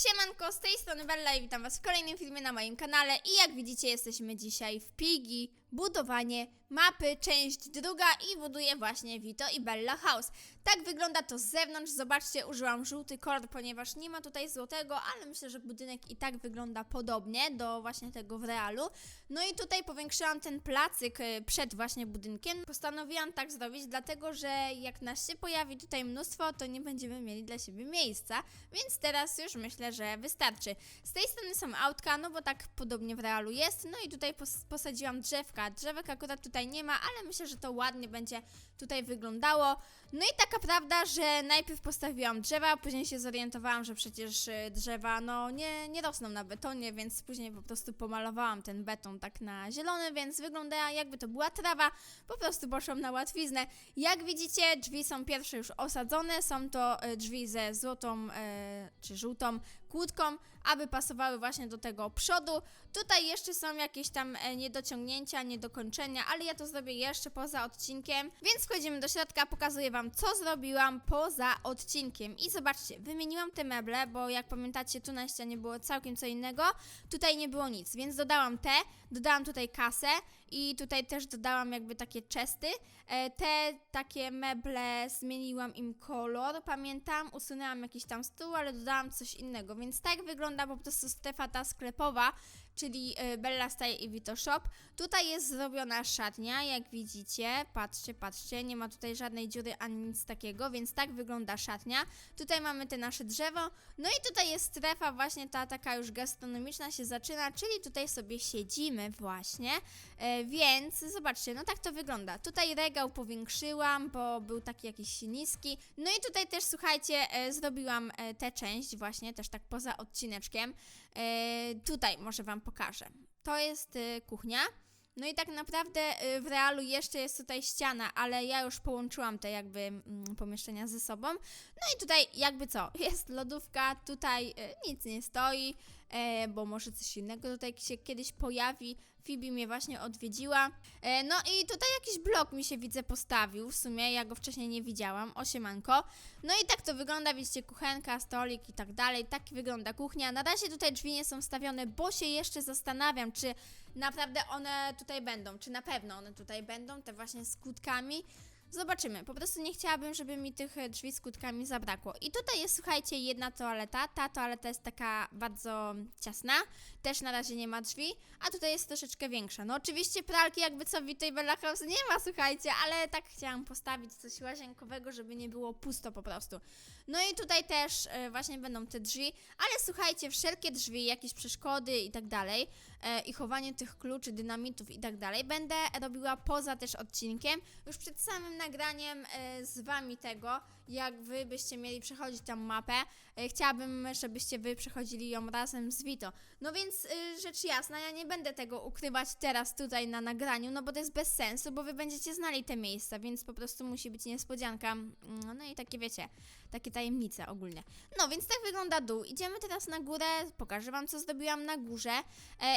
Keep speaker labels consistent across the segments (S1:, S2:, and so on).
S1: Siemanko, z tej strony Bella i witam was w kolejnym filmie na moim kanale i jak widzicie jesteśmy dzisiaj w Pigi, budowanie mapy, część druga i buduję właśnie Vito i Bella House. Tak wygląda to z zewnątrz, zobaczcie użyłam żółty kolor, ponieważ nie ma tutaj złotego, ale myślę, że budynek i tak wygląda podobnie do właśnie tego w realu. No i tutaj powiększyłam ten placyk y, przed właśnie budynkiem. Postanowiłam tak zrobić, dlatego że jak nas się pojawi tutaj mnóstwo, to nie będziemy mieli dla siebie miejsca, więc teraz już myślę, że wystarczy. Z tej strony są autka, no bo tak podobnie w realu jest, no i tutaj pos posadziłam drzewka. Drzewek akurat tutaj nie ma, ale myślę, że to ładnie będzie tutaj wyglądało. No i taka prawda, że najpierw postawiłam drzewa, później się zorientowałam, że przecież y, drzewa no nie, nie rosną na betonie, więc później po prostu pomalowałam ten beton tak na zielony, więc wygląda jakby to była trawa, po prostu poszłam na łatwiznę. Jak widzicie, drzwi są pierwsze już osadzone, są to y, drzwi ze złotą y, czy żółtą kłódką, aby pasowały właśnie do tego przodu. Tutaj jeszcze są jakieś tam e, niedociągnięcia, niedokończenia, ale ja to zrobię jeszcze poza odcinkiem, więc wchodzimy do środka, pokazuję Wam, co zrobiłam poza odcinkiem. I zobaczcie, wymieniłam te meble, bo jak pamiętacie, tu na ścianie było całkiem co innego, tutaj nie było nic, więc dodałam te, dodałam tutaj kasę i tutaj też dodałam jakby takie chesty. E, Te takie meble zmieniłam im kolor, pamiętam, usunęłam jakiś tam stół, ale dodałam coś innego, więc tak wygląda po prostu strefa sklepowa, czyli e, Bella Style i Vito Shop. Tutaj jest zrobiona szatnia, jak widzicie, patrzcie, patrzcie, nie ma tutaj żadnej dziury ani nic takiego, więc tak wygląda szatnia. Tutaj mamy te nasze drzewo, no i tutaj jest strefa właśnie ta taka już gastronomiczna się zaczyna, czyli tutaj sobie siedzimy właśnie, e, więc zobaczcie, no tak to wygląda. Tutaj regał powiększyłam, bo był taki jakiś niski, no i tutaj też słuchajcie, e, zrobiłam tę część właśnie, też tak poza odcineczkiem. E, tutaj może Wam pokażę. To jest e, kuchnia. No i tak naprawdę e, w realu jeszcze jest tutaj ściana, ale ja już połączyłam te jakby mm, pomieszczenia ze sobą. No i tutaj jakby co, jest lodówka, tutaj e, nic nie stoi, e, bo może coś innego tutaj się kiedyś pojawi. Phoebe mnie właśnie odwiedziła. E, no i tutaj jakiś blok mi się widzę postawił, w sumie ja go wcześniej nie widziałam, osiemanko. No i tak to wygląda, widzicie, kuchenka, stolik i tak dalej, tak wygląda kuchnia. Na razie tutaj drzwi nie są stawione, bo się jeszcze zastanawiam, czy naprawdę one tutaj będą, czy na pewno one tutaj będą, te właśnie z kutkami. Zobaczymy. Po prostu nie chciałabym, żeby mi tych e, drzwi z kutkami zabrakło. I tutaj jest, słuchajcie, jedna toaleta. Ta toaleta jest taka bardzo ciasna. Też na razie nie ma drzwi. A tutaj jest troszeczkę większa. No oczywiście pralki jakby co w tej Bella House nie ma, słuchajcie, ale tak chciałam postawić coś łazienkowego, żeby nie było pusto po prostu. No i tutaj też e, właśnie będą te drzwi, ale słuchajcie, wszelkie drzwi, jakieś przeszkody i tak dalej e, i chowanie tych kluczy, dynamitów i tak dalej będę robiła poza też odcinkiem, już przed samym nagraniem e, z wami tego, jak wy byście mieli przechodzić tą mapę. E, chciałabym, żebyście wy przechodzili ją razem z Vito. No więc e, rzecz jasna, ja nie będę tego ukrywać teraz tutaj na nagraniu, no bo to jest bez sensu, bo wy będziecie znali te miejsca, więc po prostu musi być niespodzianka. Mm, No i takie wiecie, takie tajemnice ogólnie. No więc tak wygląda dół. Idziemy teraz na górę, pokażę wam co zrobiłam na górze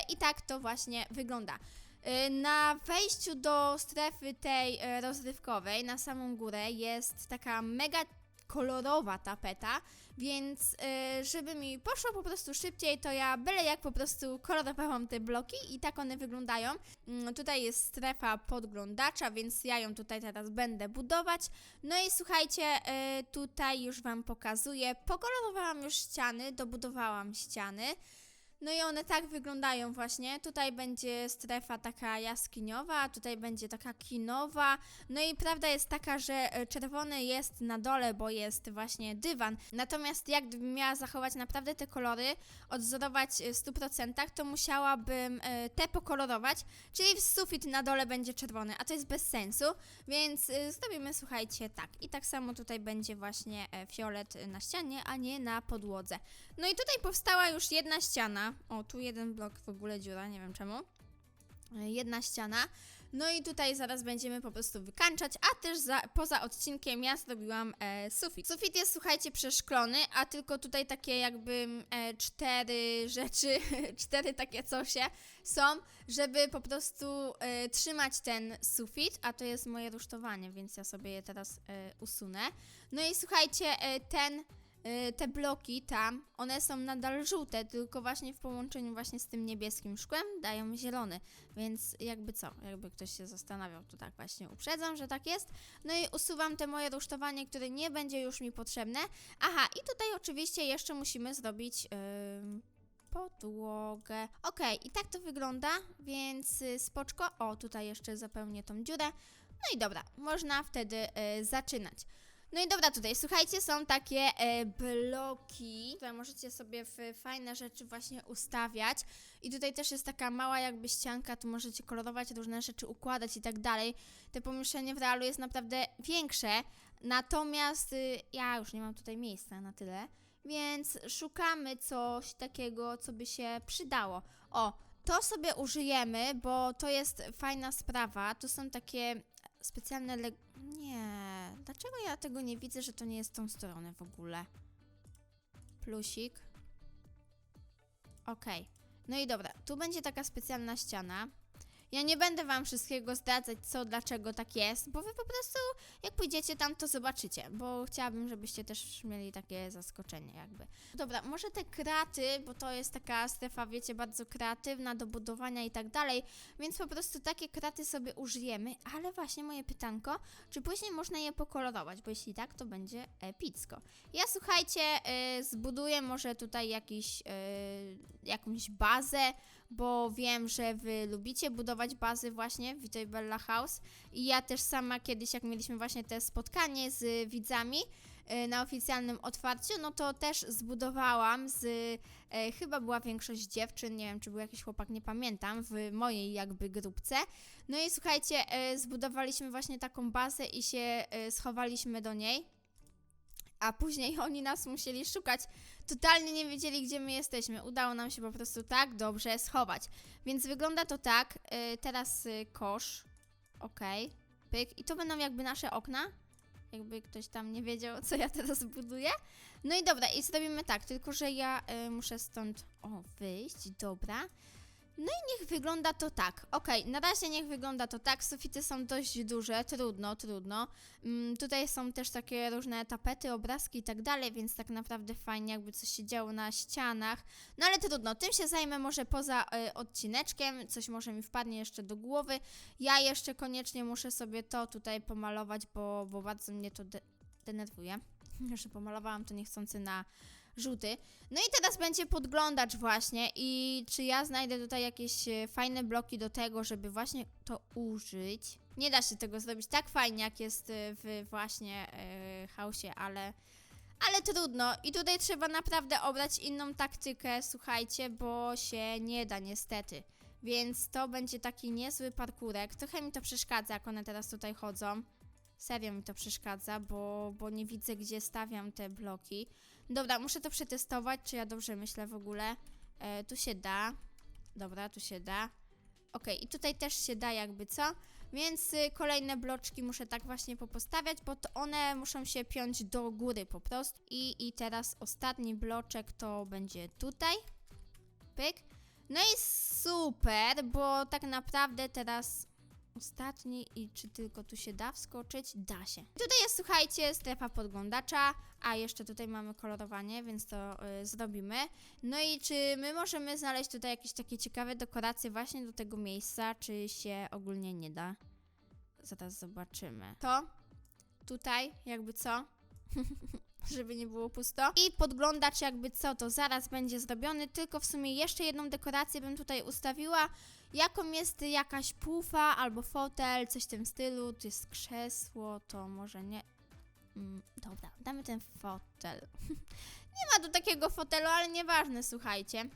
S1: i tak to właśnie wygląda. E, Na wejściu do strefy tej e, rozrywkowej, na samą górę, jest taka mega kolorowa tapeta, więc e, żeby mi poszło po prostu szybciej, to ja byle jak po prostu kolorowałam te bloki i tak one wyglądają. Mm, Tutaj jest strefa podglądacza, więc ja ją tutaj teraz będę budować. No i słuchajcie, tutaj już Wam pokazuję. Pokolorowałam już ściany, dobudowałam ściany. No i one tak wyglądają właśnie. Tutaj będzie strefa taka jaskiniowa, tutaj będzie taka kinowa. No i prawda jest taka, że e, czerwony jest na dole, bo jest właśnie dywan. Natomiast jak miała zachować naprawdę te kolory, odzorować e, w 100%, to musiałabym e, te pokolorować, czyli sufit na dole będzie czerwony, a to jest bez sensu, więc zrobimy, słuchajcie, tak. I tak samo tutaj będzie właśnie fiolet na ścianie, a nie na podłodze. No i tutaj powstała już jedna ściana. O, tu jeden blok w ogóle dziura, nie wiem czemu. E, Jedna ściana. No i tutaj zaraz będziemy po prostu wykańczać, a też za, poza odcinkiem ja zrobiłam e, sufit. Sufit jest, słuchajcie, przeszklony, a tylko tutaj takie jakby e, cztery rzeczy, cztery takie cosie są, żeby po prostu e, trzymać ten sufit, a to jest moje rusztowanie, więc ja sobie je teraz e, usunę. No i słuchajcie, e, ten te bloki tam, one są nadal żółte, tylko właśnie w połączeniu właśnie z tym niebieskim szkłem dają zielony. Więc jakby co, jakby ktoś się zastanawiał, to tak właśnie uprzedzam, że tak jest. No i usuwam te moje rusztowanie, które nie będzie już mi potrzebne. Aha, i tutaj oczywiście jeszcze musimy zrobić ym, podłogę. Okej, i tak to wygląda, więc y, spoczko. O, tutaj jeszcze zapełnię tą dziurę. No i dobra, można wtedy y, zaczynać. No i dobra, tutaj słuchajcie, są takie e, bloki. Tutaj możecie sobie w fajne rzeczy właśnie ustawiać. I tutaj też jest taka mała jakby ścianka, tu możecie kolorować różne rzeczy, układać i tak dalej. Te pomieszczenie w realu jest naprawdę większe. Natomiast y, ja już nie mam tutaj miejsca na tyle. Więc szukamy coś takiego, co by się przydało. O, to sobie użyjemy, bo to jest fajna sprawa. To są takie specjalne. Le... Nie, dlaczego ja tego nie widzę, że to nie jest tą stronę w ogóle? Plusik. Okej. No i dobra, tu będzie taka specjalna ściana. Ja nie będę wam wszystkiego zdradzać, co, dlaczego tak jest, bo wy po prostu, jak pójdziecie tam, to zobaczycie, bo chciałabym, żebyście też mieli takie zaskoczenie, jakby. Dobra, może te kraty, bo to jest taka strefa, wiecie, bardzo kreatywna do budowania i tak dalej, więc po prostu takie kraty sobie użyjemy, ale właśnie moje pytanko, czy później można je pokolorować, bo jeśli tak, to będzie epicko. Ja słuchajcie, y, zbuduję może tutaj jakiś, y, jakąś bazę, bo wiem, że wy lubicie budować bazy właśnie w Vitoy Bella House i ja też sama kiedyś, jak mieliśmy właśnie te spotkanie z widzami y, na oficjalnym otwarciu, no to też zbudowałam z, e, chyba była większość dziewczyn, nie wiem, czy był jakiś chłopak, nie pamiętam, w mojej jakby grupce. No i słuchajcie, e, zbudowaliśmy właśnie taką bazę i się e, schowaliśmy do niej. A później oni nas musieli szukać. Totalnie nie wiedzieli, gdzie my jesteśmy. Udało nam się po prostu tak dobrze schować. Więc wygląda to tak. y, teraz y, kosz. Okej. Pyk. I to będą jakby nasze okna. Jakby ktoś tam nie wiedział, co ja teraz buduję. No i dobra, i zrobimy tak, tylko że ja y, muszę stąd o, wyjść, dobra. No i niech wygląda to tak. Okej, na razie niech wygląda to tak. Sufity są dość duże, trudno, trudno. Mm, tutaj są też takie różne tapety, obrazki i tak dalej, więc tak naprawdę fajnie, jakby coś się działo na ścianach. No ale trudno, tym się zajmę może poza y, odcineczkiem, coś może mi wpadnie jeszcze do głowy. Ja jeszcze koniecznie muszę sobie to tutaj pomalować, bo, bo bardzo mnie to de denerwuje, że pomalowałam to niechcący na żółty. No i teraz będzie podglądacz właśnie i czy ja znajdę tutaj jakieś e, fajne bloki do tego, żeby właśnie to użyć. Nie da się tego zrobić tak fajnie, jak jest e, w właśnie e, chaosie, ale ale trudno. I tutaj trzeba naprawdę obrać inną taktykę, słuchajcie, bo się nie da niestety. Więc to będzie taki niezły parkurek. Trochę mi to przeszkadza, jak one teraz tutaj chodzą. Serio mi to przeszkadza, bo, bo nie widzę, gdzie stawiam te bloki. Dobra, muszę to przetestować, czy ja dobrze myślę w ogóle. E, tu się da. Dobra, tu się da. Okej, i tutaj też się da jakby co. Więc y, kolejne bloczki muszę tak właśnie popostawiać, bo to one muszą się piąć do góry po prostu. I, I teraz ostatni bloczek to będzie tutaj. Pyk. No i super, bo tak naprawdę teraz ostatni i czy tylko tu się da wskoczyć? Da się. Tutaj jest, słuchajcie, strefa podglądacza, a jeszcze tutaj mamy kolorowanie, więc to y, zrobimy. No i czy my możemy znaleźć tutaj jakieś takie ciekawe dekoracje właśnie do tego miejsca, czy się ogólnie nie da? Zaraz zobaczymy. To tutaj, jakby co? żeby nie było pusto. I podglądacz jakby co, to zaraz będzie zrobiony, tylko w sumie jeszcze jedną dekorację bym tutaj ustawiła, jaką jest jakaś pufa albo fotel, coś w tym stylu, tu jest krzesło, to może nie... Mm, dobra, damy ten fotel. nie ma tu takiego fotelu, ale nieważne, słuchajcie.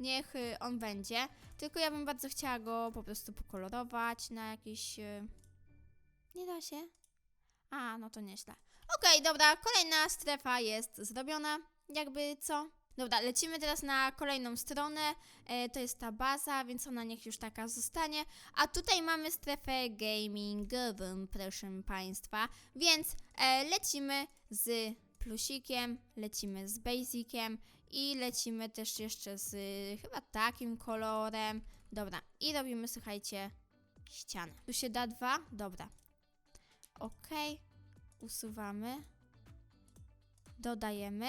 S1: Niech y, on będzie. Tylko ja bym bardzo chciała go po prostu pokolorować na jakiś... Y... Nie da się? A, no to nieźle. Okej, dobra, kolejna strefa jest zrobiona. Jakby co? Dobra, lecimy teraz na kolejną stronę. E, to jest ta baza, więc ona niech już taka zostanie. A tutaj mamy strefę gamingową, proszę Państwa. Więc e, lecimy z plusikiem, lecimy z basiciem i lecimy też jeszcze z chyba takim kolorem. Dobra, i robimy, słuchajcie, ścianę. Tu się da dwa? Dobra. Okej usuwamy. dodajemy.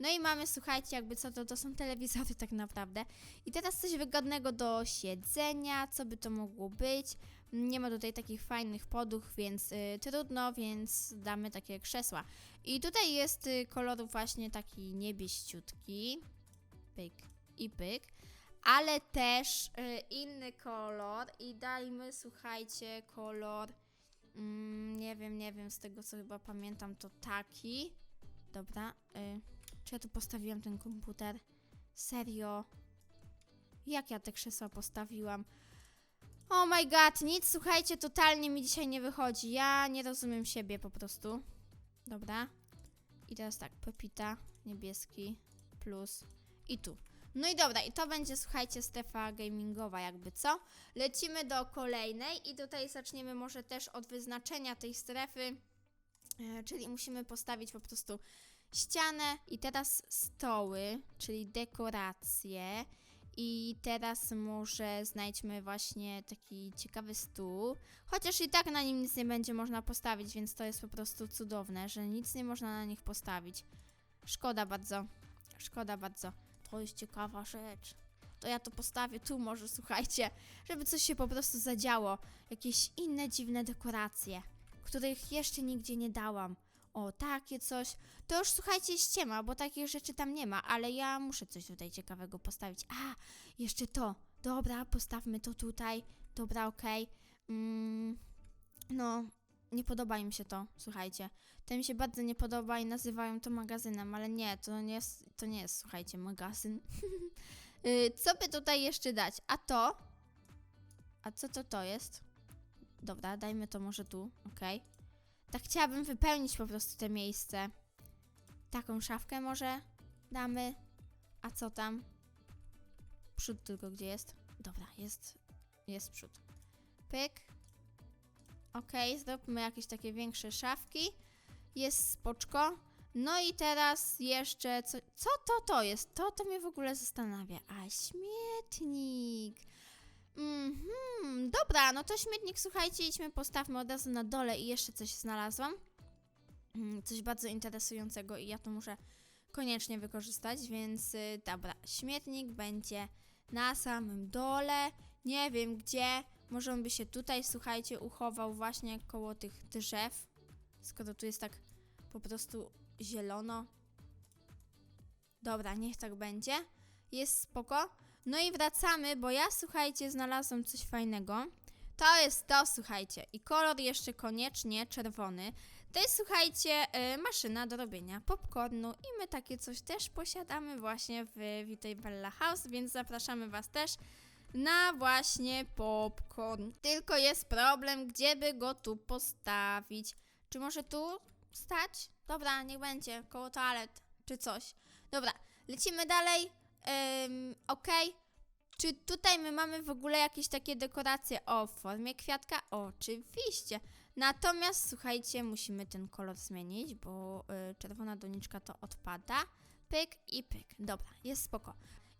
S1: No i mamy, słuchajcie, jakby co to, to są telewizory tak naprawdę. I teraz coś wygodnego do siedzenia, co by to mogło być. Nie ma tutaj takich fajnych poduch, więc y, trudno, więc damy takie krzesła. I tutaj jest y, kolor właśnie taki niebieściutki. Pyk i pyk. Ale też y, inny kolor i dajmy, słuchajcie, kolor... Mm, nie wiem, nie wiem, z tego co chyba pamiętam to taki. Dobra, y, czy ja tu postawiłam ten komputer? Serio? Jak ja te krzesła postawiłam? Oh my god, nic, słuchajcie, totalnie mi dzisiaj nie wychodzi. Ja nie rozumiem siebie po prostu. Dobra. I teraz tak, Pepita, niebieski, plus i tu. No i dobra, i to będzie, słuchajcie, strefa gamingowa, jakby co. Lecimy do kolejnej i tutaj zaczniemy może też od wyznaczenia tej strefy, e, czyli musimy postawić po prostu ścianę i teraz stoły, czyli dekoracje. I teraz może znajdźmy właśnie taki ciekawy stół. Chociaż i tak na nim nic nie będzie można postawić, więc to jest po prostu cudowne, że nic nie można na nich postawić. Szkoda bardzo. Szkoda bardzo. To jest ciekawa rzecz. To ja to postawię tu może, słuchajcie, żeby coś się po prostu zadziało. Jakieś inne dziwne dekoracje, których jeszcze nigdzie nie dałam. O, takie coś. To już słuchajcie, ściema, bo takich rzeczy tam nie ma, ale ja muszę coś tutaj ciekawego postawić. A, jeszcze to. Dobra, postawmy to tutaj. Dobra, okej. Mm, no, nie podoba im się to, słuchajcie. To mi się bardzo nie podoba i nazywają to magazynem, ale nie, to nie jest, to nie jest słuchajcie, magazyn. Y, co by tutaj jeszcze dać? A to? A co to to jest? Dobra, dajmy to może tu, okej. Tak chciałabym wypełnić po prostu te miejsce. Taką szafkę może damy. A co tam? Przód tylko gdzie jest? Dobra, jest, jest przód. Pyk. Okej, zróbmy jakieś takie większe szafki. Jest spoczko. No i teraz jeszcze co, co to to jest? To to mnie w ogóle zastanawia. A śmietnik. Mhm, dobra, no to śmietnik, słuchajcie, idźmy, postawmy od razu na dole i jeszcze coś znalazłam. Mm, Coś bardzo interesującego i ja to muszę koniecznie wykorzystać, więc y, dobra, śmietnik będzie na samym dole, nie wiem gdzie, może on by się tutaj, słuchajcie, uchował właśnie koło tych drzew, skoro tu jest tak po prostu zielono. Dobra, niech tak będzie, jest spoko. No i wracamy, bo ja, słuchajcie, znalazłam coś fajnego. To jest to, słuchajcie, i kolor jeszcze koniecznie czerwony. To jest, słuchajcie, y, maszyna do robienia popcornu i my takie coś też posiadamy właśnie w Witaj Bella House, więc zapraszamy Was też na właśnie popcorn. Tylko jest problem, gdzie by go tu postawić. Czy może tu stać? Dobra, niech będzie, koło toalet czy coś. Dobra, lecimy dalej. Okej. Czy tutaj my mamy w ogóle jakieś takie dekoracje o formie kwiatka? Oczywiście. Natomiast słuchajcie, musimy ten kolor zmienić, bo y, czerwona doniczka to odpada. Pyk i pyk. Dobra, jest spoko.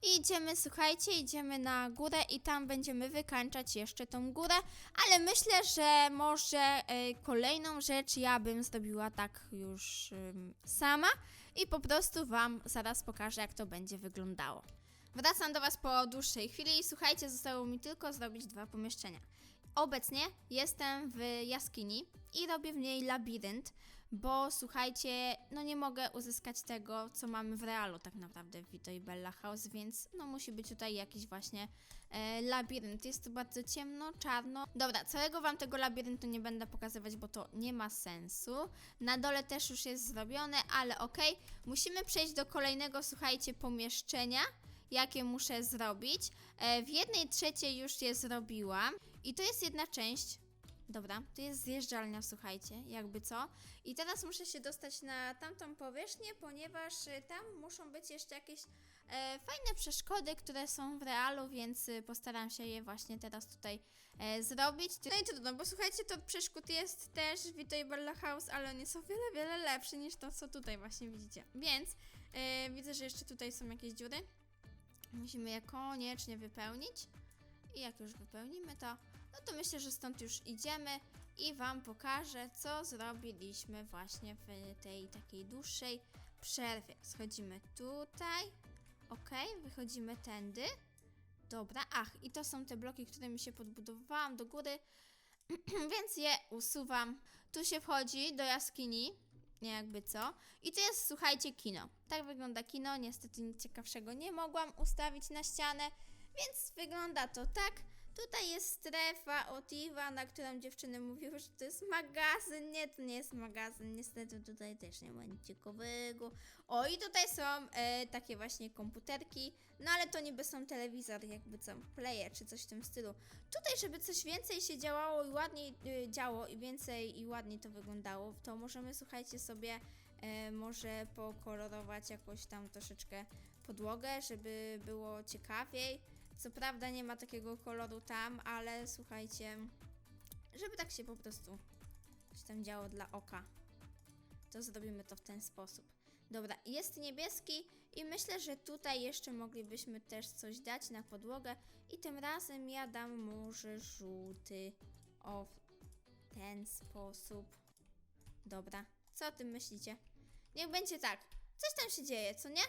S1: I idziemy, słuchajcie, idziemy na górę i tam będziemy wykańczać jeszcze tą górę, ale myślę, że może y, kolejną rzecz ja bym zrobiła tak już ym, sama i po prostu Wam zaraz pokażę, jak to będzie wyglądało. Wracam do Was po dłuższej chwili i słuchajcie, zostało mi tylko zrobić dwa pomieszczenia. Obecnie jestem w jaskini i robię w niej labirynt, bo słuchajcie, no nie mogę uzyskać tego, co mamy w realu tak naprawdę w Vito i Bella House, więc no musi być tutaj jakiś właśnie e, labirynt. Jest tu bardzo ciemno, czarno. Dobra, całego Wam tego labiryntu nie będę pokazywać, bo to nie ma sensu. Na dole też już jest zrobione, ale okej. Musimy przejść do kolejnego, słuchajcie, pomieszczenia jakie muszę zrobić. E, w jednej trzeciej już je zrobiłam i to jest jedna część. Dobra, to jest zjeżdżalnia, słuchajcie, jakby co. I teraz muszę się dostać na tamtą powierzchnię, ponieważ y, tam muszą być jeszcze jakieś e, fajne przeszkody, które są w realu, więc y, postaram się je właśnie teraz tutaj e, zrobić. No i trudno, bo słuchajcie, to przeszkód jest też w Bella House, ale one są wiele, wiele lepsze niż to, co tutaj właśnie widzicie. Więc e, widzę, że jeszcze tutaj są jakieś dziury. Musimy je koniecznie wypełnić. I jak już wypełnimy to, no to myślę, że stąd już idziemy. i Wam pokażę, co zrobiliśmy właśnie w tej takiej dłuższej przerwie. Schodzimy tutaj, ok, wychodzimy tędy. Dobra, ach, i to są te bloki, którymi się podbudowałam do góry, więc je usuwam. Tu się wchodzi do jaskini, nie jakby co. I tu jest, słuchajcie, kino. Tak wygląda kino. Niestety nic ciekawszego nie mogłam ustawić na ścianę, więc wygląda to tak. Tutaj jest strefa od Iwa, na którą dziewczyny mówiły, że to jest magazyn. Nie, to nie jest magazyn. Niestety tutaj też nie ma nic ciekawego. O, i tutaj są e, takie właśnie komputerki. No ale to niby są telewizor, jakby co, player czy coś w tym stylu. Tutaj, żeby coś więcej się działało i ładniej y, działo i więcej i ładniej to wyglądało, to możemy, słuchajcie, sobie e, może pokolorować jakoś tam troszeczkę podłogę, żeby było ciekawiej. Co prawda nie ma takiego koloru tam, ale słuchajcie, żeby tak się po prostu coś tam działo dla oka, to zrobimy to w ten sposób. Dobra, jest niebieski i myślę, że tutaj jeszcze moglibyśmy też coś dać na podłogę i tym razem ja dam może żółty. O, w ten sposób. Dobra, co o tym myślicie? Niech będzie tak. Coś tam się dzieje, co nie?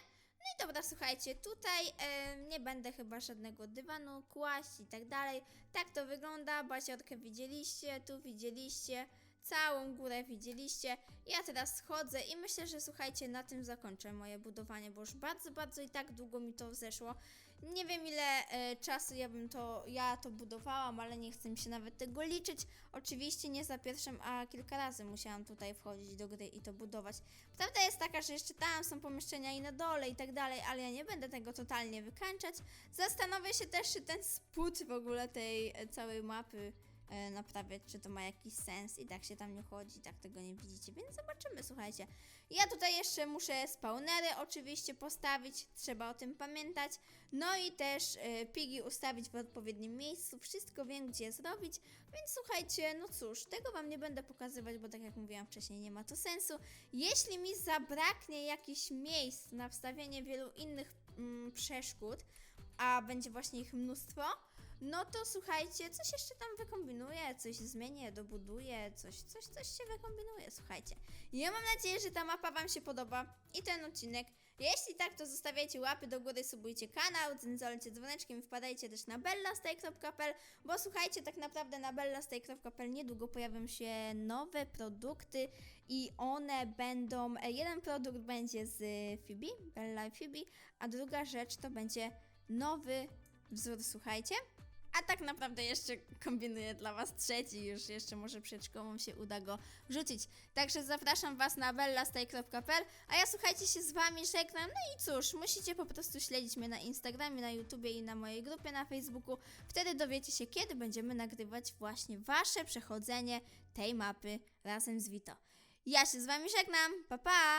S1: No i dobra, słuchajcie, tutaj e, nie będę chyba żadnego dywanu kłaść i tak dalej. Tak to wygląda, baziorkę widzieliście, tu widzieliście, całą górę widzieliście. Ja teraz schodzę i myślę, że słuchajcie, na tym zakończę moje budowanie, bo już bardzo, bardzo i tak długo mi to zeszło. Nie wiem ile e, czasu ja bym to, ja to budowałam, ale nie chcę mi się nawet tego liczyć. Oczywiście nie za pierwszym, a kilka razy musiałam tutaj wchodzić do gry i to budować. Prawda jest taka, że jeszcze tam są pomieszczenia i na dole i tak dalej, ale ja nie będę tego totalnie wykańczać. Zastanowię się też, czy ten spód w ogóle tej e, całej mapy naprawiać, czy to ma jakiś sens i tak się tam nie chodzi, tak tego nie widzicie, więc zobaczymy, słuchajcie. Ja tutaj jeszcze muszę spawnery oczywiście postawić, trzeba o tym pamiętać, no i też e, pigi ustawić w odpowiednim miejscu, wszystko wiem gdzie zrobić, więc słuchajcie, no cóż, tego wam nie będę pokazywać, bo tak jak mówiłam wcześniej, nie ma to sensu. Jeśli mi zabraknie jakichś miejsc na wstawienie wielu innych mm, przeszkód, a będzie właśnie ich mnóstwo, no to słuchajcie, coś jeszcze tam wykombinuję, coś zmienię, dobuduję, coś, coś, coś się wykombinuje, słuchajcie. Ja mam nadzieję, że ta mapa Wam się podoba i ten odcinek. Jeśli tak, to zostawiajcie łapy do góry, subujcie kanał, dzwoncie dzwoneczkiem i wpadajcie też na bellastay.pl, bo słuchajcie, tak naprawdę na bellastay.pl niedługo pojawią się nowe produkty i one będą, jeden produkt będzie z Phoebe, Bella i Phoebe, a druga rzecz to będzie nowy wzór, słuchajcie. A tak naprawdę jeszcze kombinuję dla Was trzeci, już jeszcze może przeczkołom się uda go wrzucić. Także zapraszam Was na bellastay.pl, a ja słuchajcie się z Wami żegnam. No i cóż, musicie po prostu śledzić mnie na Instagramie, na YouTubie i na mojej grupie na Facebooku. Wtedy dowiecie się, kiedy będziemy nagrywać właśnie Wasze przechodzenie tej mapy razem z Vito. Ja się z Wami żegnam, pa pa!